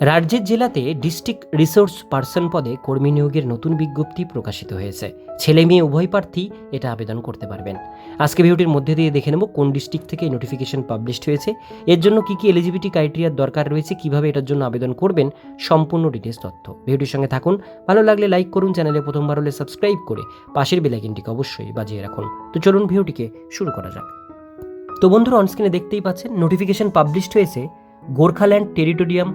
রাজ্যের জেলাতে district resource person পদে কর্মী নিয়োগের নতুন বিজ্ঞপ্তি প্রকাশিত হয়েছে। ছেলে মেয়ে উভয় প্রার্থী এটা আবেদন করতে পারবেন। আজকে ভিডিওটির মধ্যে দিয়ে দেখে নেব কোন ডিস্ট্রিক্ট থেকে নোটিফিকেশন পাবলিশড হয়েছে। এর জন্য কী কী এলিজিবিলিটি ক্রাইটেরিয়ার দরকার রয়েছে, কীভাবে এটার জন্য আবেদন করবেন, সম্পূর্ণ ডিটেলস তথ্য। ভিডিওটির সঙ্গে থাকুন। ভালো লাগলে লাইক করুন, চ্যানেলে প্রথমবার হলে সাবস্ক্রাইব করে পাশের বেলাইকিনটিকে অবশ্যই বাজিয়ে রাখুন। তো চলুন ভিডিওটিকে শুরু করা যাক। তো বন্ধুরা অনস্ক্রিনে দেখতেই পাচ্ছেন নোটিফিকেশন পাবলিশড হয়েছে, Gorkhaland territorium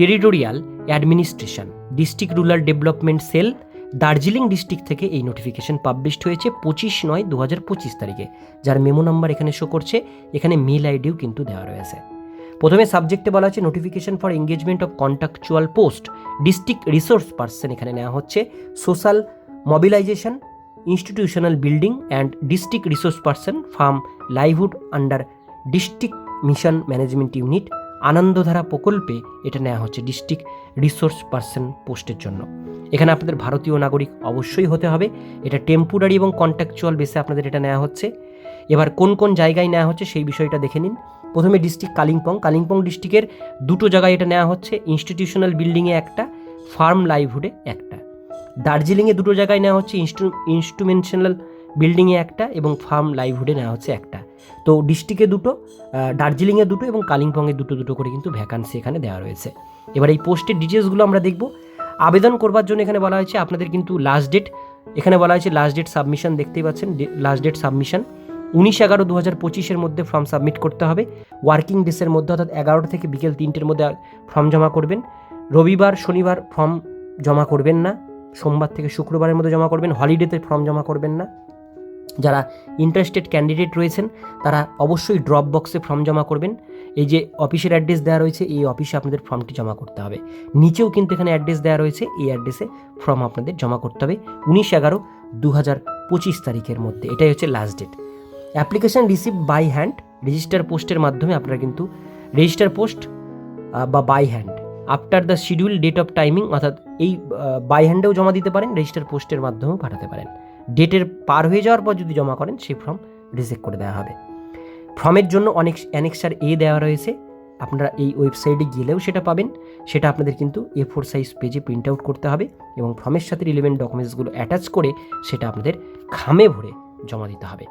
territorial administration, district rural development cell, Darjeeling district থেকে এই নোটিফিকেশন পাবলিশড হয়েছে পঁচিশ নয় দু হাজার পঁচিশ তারিখে, যার মেমো নাম্বার এখানে শো করছে, এখানে মেল আইডিও কিন্তু দেওয়া রয়েছে। প্রথমে সাবজেক্টে বলা আছে notification for engagement of contractual post district resource person এখানে নেওয়া হচ্ছে social mobilisation institutional building and district resource person farm livelihood under district mission management unit Anandadhara প্রকল্পে এটা নেওয়া হচ্ছে ডিস্ট্রিক্ট রিসোর্স পার্সন পোস্টের জন্য। এখানে আপনাদের ভারতীয় নাগরিক অবশ্যই হতে হবে। এটা টেম্পোরারি এবং কন্ট্রাকচুয়াল বেসে আপনাদের এটা নেওয়া হচ্ছে। এবার কোন কোন জায়গায় নেওয়া হচ্ছে সেই বিষয়টা দেখে নিন। প্রথমে ডিস্ট্রিক্ট কালিম্পং। কালিম্পং ডিস্ট্রিক্টের দুটো জায়গায় এটা নেওয়া হচ্ছে। ইনস্টিটিউশনাল বিল্ডিংয়ে একটা ফার্ম লাইভহুডে একটা। দার্জিলিংয়ে দুটো জায়গায় নেওয়া হচ্ছে। ইনস্টু ইনস্ট্রুমেন্টাল বিল্ডিংয়ে একটা এবং ফার্ম লাইভহুডে নেওয়া হচ্ছে একটা। তো ডিস্ট্রিক্টে দুটো দার্জিলিংয়ে দুটো এবং কালিম্পংয়ে দুটো দুটো করে কিন্তু ভ্যাকান্সি এখানে দেওয়া রয়েছে। এবার এই পোস্টের ডিটেলসগুলো আমরা দেখব। আবেদন করবার জন্য এখানে বলা হয়েছে, আপনাদের কিন্তু লাস্ট ডেট এখানে বলা হয়েছে লাস্ট ডেট সাবমিশন দেখতেই পাচ্ছেন লাস্ট ডেট সাবমিশন উনিশ এগারো দু হাজার পঁচিশের মধ্যে ফর্ম সাবমিট করতে হবে। ওয়ার্কিং ডেসের মধ্যে অর্থাৎ এগারোটা থেকে বিকেল তিনটের মধ্যে ফর্ম জমা করবেন। রবিবার, শনিবার ফর্ম জমা করবেন না। সোমবার থেকে শুক্রবারের মধ্যে জমা করবেন। হলিডেতে ফর্ম জমা করবেন না। যারা ইন্টারেস্টেড ক্যান্ডিডেট রয়েছেন, তারা অবশ্যই ড্রপ বক্সে ফর্ম জমা করবেন। এই যে অফিসের অ্যাড্রেস দেওয়া রয়েছে, এই অফিসে আপনাদের ফর্মটি জমা করতে হবে। নিচেও কিন্তু এখানে অ্যাড্রেস দেওয়া রয়েছে, এই অ্যাড্রেসে ফর্ম আপনাদের জমা করতে হবে উনিশ এগারো দু হাজার পঁচিশ তারিখের মধ্যে। এটাই হচ্ছে last date application receive by hand register পোস্টের মাধ্যমে আপনারা কিন্তু রেজিস্টার পোস্ট বা by hand after the schedule date of timing অর্থাৎ এই বাই হ্যান্ডেও জমা দিতে পারেন রেজিস্টার পোস্টের মাধ্যমেও পাঠাতে পারেন। ডেটের পার হয়ে যাওয়ার পর যদি জমা করেন, সেই ফর্ম রিজেক্ট করে দেওয়া হবে। ফর্মের জন্য অনেক অ্যানেক্সার এ দেওয়া রয়েছে। আপনারা এই ওয়েবসাইটে গেলেও সেটা পাবেন। সেটা আপনাদের কিন্তু এ ফোর সাইজ পেজে প্রিন্ট আউট করতে হবে এবং ফর্মের সাথে রিলেভেন্ট ডকুমেন্টসগুলো অ্যাটাচ করে সেটা আপনাদের খামে ভরে জমা দিতে হবে।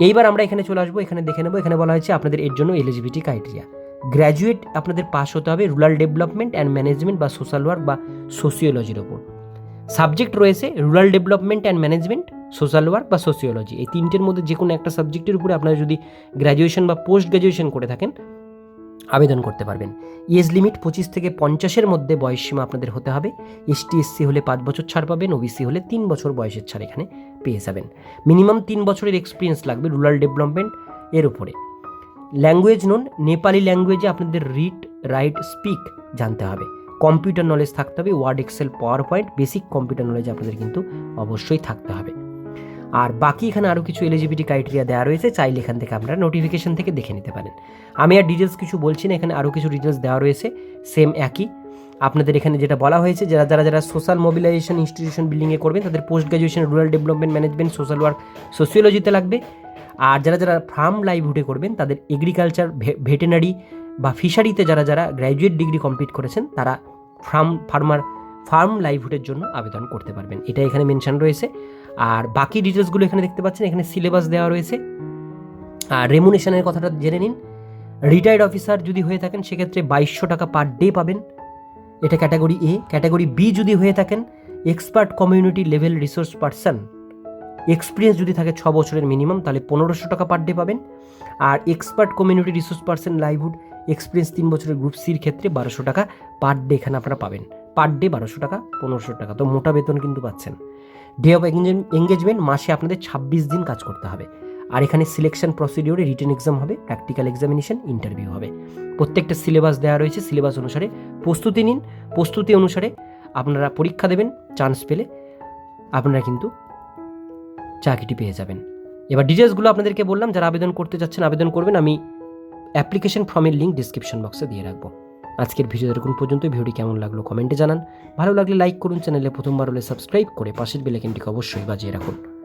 এইবার আমরা এখানে চলে আসব, এখানে দেখে নেব। এখানে বলা হয়েছে আপনাদের এর জন্য এলিজিবিলিটি ক্রাইটেরিয়া গ্র্যাজুয়েট আপনাদের পাস হতে হবে রুরাল ডেভেলপমেন্ট অ্যান্ড ম্যানেজমেন্ট বা সোশ্যাল ওয়ার্ক বা সোসিওলজির ওপর। সাবজেক্ট রয়েছে rural development and management, social work বা সোসিওলজি। এই তিনটের মধ্যে যে কোনো একটা সাবজেক্টের উপরে আপনারা যদি গ্র্যাজুয়েশন বা পোস্ট গ্র্যাজুয়েশন করে থাকেন, আবেদন করতে পারবেন। এজ লিমিট পঁচিশ থেকে পঞ্চাশের মধ্যে বয়সসীমা আপনাদের হতে হবে। এসটি, এসসি হলে পাঁচ বছর ছাড় পাবেন, ওবিসি হলে তিন বছর বয়সের ছাড় এখানে পেয়ে যাবেন। মিনিমাম তিন বছরের এক্সপিরিয়েন্স লাগবে রুরাল ডেভেলপমেন্ট এর উপরে। ল্যাঙ্গুয়েজ নোন, নেপালি ল্যাঙ্গুয়েজে আপনাদের রিড রাইট স্পিক জানতে হবে। কম্পিউটার নলেজ থাকতে হবে Word Excel PowerPoint basic computer knowledge আপনাদের কিন্তু অবশ্যই থাকতে হবে। আর বাকি এখানে আরও কিছু এলিজিবিলিটি ক্রাইটেরিয়া দেওয়া রয়েছে, চাইলে এখান থেকে আপনারা নোটিফিকেশন থেকে দেখে নিতে পারেন। আমি আর ডিটেলস কিছু বলছি না, এখানে আরও কিছু ডিটেলস দেওয়া রয়েছে সেম একই। আপনাদের এখানে যেটা বলা হয়েছে, যারা যারা যারা সোশ্যাল মোবিলাইজেশন ইনস্টিটিউশন বিল্ডিংয়ে করবেন, তাদের post graduation rural development management social work সোসিওলজিতে লাগবে। আর যারা যারা ফার্ম লাইভহুডে করবেন, তাদের এগ্রিকালচার ভেটেনারি বা ফিশারিতে যারা যারা গ্র্যাজুয়েট ডিগ্রি কমপ্লিট করেছেন, তারা ফার্ম ফার্মার ফার্ম লাইভহুডের জন্য আবেদন করতে পারবেন। এটা এখানে মেনশন রয়েছে। আর বাকি ডিটেলসগুলো এখানে দেখতে পাচ্ছেন, এখানে সিলেবাস দেওয়া রয়েছে। আর রেমুনেশনের কথাটা জেনে নিন। রিটায়ার্ড অফিসার যদি হয়ে থাকেন, সেক্ষেত্রে বাইশশো টাকা পার ডে পাবেন। এটা ক্যাটাগরি এ ক্যাটাগরি বি যদি হয়ে থাকেন expert community level resource person experience যদি থাকে ছ বছরের মিনিমাম তাহলে পনেরোশো টাকা পার ডে পাবেন। আর expert community resource person livelihood experience তিন বছরের গ্রুপ সির ক্ষেত্রে বারোশো টাকা পার ডে এখানে আপনারা পাবেন। পার ডে বারোশো টাকা, পনেরোশো টাকা। তো মোটা বেতন কিন্তু পাচ্ছেন। ডে অফ এঙ্গেজমেন্ট মাসে আপনাদের ছাব্বিশ দিন কাজ করতে হবে। আর এখানে সিলেকশন প্রসিডিওরে রিটেন এক্সাম হবে প্র্যাকটিক্যাল এক্সামিনেশন ইন্টারভিউ হবে। প্রত্যেকটা সিলেবাস দেওয়া রয়েছে সিলেবাস অনুসারে প্রস্তুতি নিন। প্রস্তুতি অনুসারে আপনারা পরীক্ষা দেবেন চান্স পেলে আপনারা কিন্তু চাকরিটি পেয়ে যাবেন। এবার ডিটেলসগুলো আপনাদেরকে বললাম, যারা আবেদন করতে চাচ্ছেন, আবেদন করবেন। আমি অ্যাপ্লিকেশন ফর্মের লিঙ্ক ডিসক্রিপশন বক্সে দিয়ে রাখব। আজকের ভিডিও এরকম পর্যন্ত ভিডিওটি কেমন লাগল কমেন্টে জানান। ভালো লাগলে লাইক করুন, চ্যানেলে প্রথমবার হলে সাবস্ক্রাইব করে পাশের বেলাইকনটিকে অবশ্যই বাজিয়ে রাখুন।